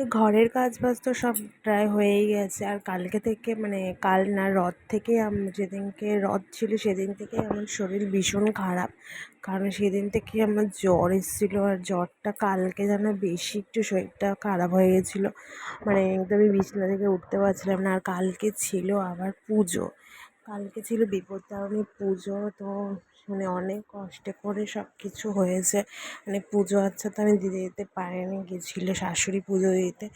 তো ঘরের কাজ বাজ তো সব প্রায় হয়েই গেছে। আর কালকে থেকে মানে কাল না, রথ থেকে যেদিনকে রথ ছিল সেদিন থেকে আমার শরীর ভীষণ খারাপ। কারণ সেদিন থেকে আমার জ্বর এসেছিল আর জ্বরটা কালকে যেন বেশি একটু শরীরটা খারাপ হয়ে গেছিল। মানে একদমই বিছানা থেকে উঠতে পারছিলাম না। আর কালকে ছিল আবার পুজো। কালকে ছিল বিপত্তারিণী পুজো, তো মানে অনেক কষ্টে করে সব কিছু হয়েছে। মানে পুজো আচ্ছা তো আমি দিতে যেতে পারিনি, গেছিল শাশুড়ি পুজো দিতে,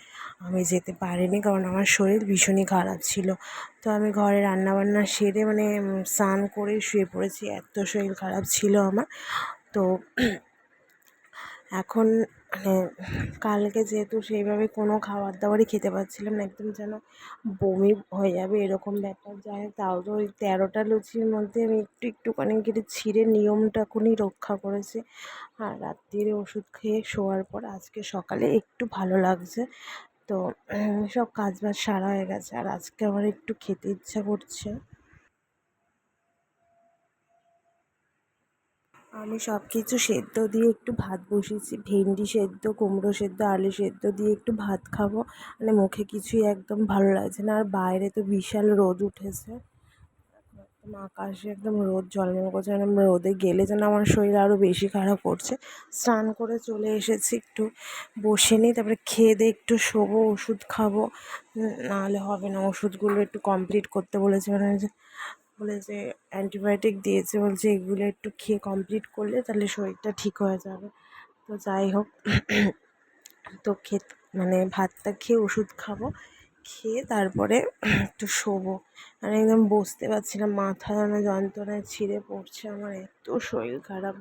আমি যেতে পারিনি কারণ আমার শরীর ভীষণই খারাপ ছিল। তো আমি ঘরে রান্নাবান্না সেরে মানে স্নান করে শুয়ে পড়েছি, এত শরীর খারাপ ছিল আমার। তো এখন মানে কালকে যেহেতু সেইভাবে কোনো খাবার দাবারই খেতে পারছিলাম না, একদম যেন বমি হয়ে যাবে এরকম ব্যাপার। হোক, তাও তো ওই তেরোটা লুচির মধ্যে আমি একটু একটুখানি কেটে ছিঁড়ে নিয়মটাকুনি রক্ষা করেছি। আর রাত্রিরে ওষুধ খেয়ে শোয়ার পর আজকে সকালে একটু ভালো লাগছে। তো সব কাজ বাজ সারা হয়ে গেছে, আর আজকে আমার একটু খেতে ইচ্ছা করছে। আমি সব কিছু সেদ্ধ দিয়ে একটু ভাত বসিয়েছি। ভেন্ডি সেদ্ধ, কুমড়ো সেদ্ধ, আলু সেদ্ধ দিয়ে একটু ভাত খাব। মানে মুখে কিছুই একদম ভালো লাগছে না। আর বাইরে তো বিশাল রোদ উঠেছে। আকাশে একদম রোদ ঝলমল করছে মানে রোদে গেলে যেন আমার শরীর আরও বেশি খারাপ করছে। স্নান করে চলে এসেছি একটু। বসে নিই, তারপরে খেয়ে দিয়ে একটু শোবো, ওষুধ খাব। নাহলে হবে না। ওষুধগুলো একটু কমপ্লিট করতে বলেছে। মানে যে অ্যান্টিবায়োটিক দিয়েছে বলছে, এগুলো একটু খেয়ে কমপ্লিট করলে তাহলে শরীরটা ঠিক হয়ে যাবে। তো যাই হোক, তো খেত মানে ভাতটা খেয়ে ওষুধ খাব, খেয়ে তারপরে একটু শোবো। মানে একদম বসতে পারছি না, মাথা যেন যন্ত্রণায় ছিঁড়ে পড়ছে আমার, এত শরীর খারাপ।